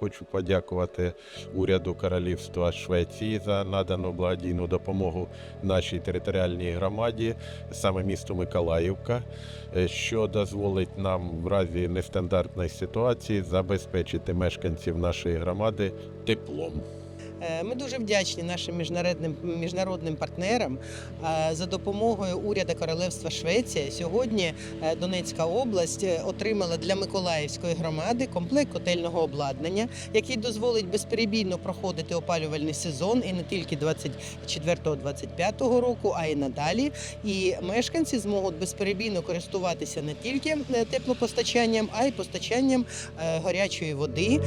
хочу подякувати уряду Королівства Швеції за надану благодійну допомогу нашій територіальній громаді, саме місту Миколаївка, е, що дозволить нам в разі нестандартної ситуації забезпечити мешканців нашої громади теплом. Е, Ми дуже вдячні нашим міжнародним міжнародним партнерам Е, за допомогою уряду Королевства Швеція. Сьогодні е, Донецька область отримала для Миколаївської громади комплект котельного обладнання, який дозволить безперебійно проходити опалювальний сезон і не тільки 24-25 року, а й надалі. І мешканці зможуть безперебійно користуватися не тільки теплопостачанням, а й постачанням гарячої води.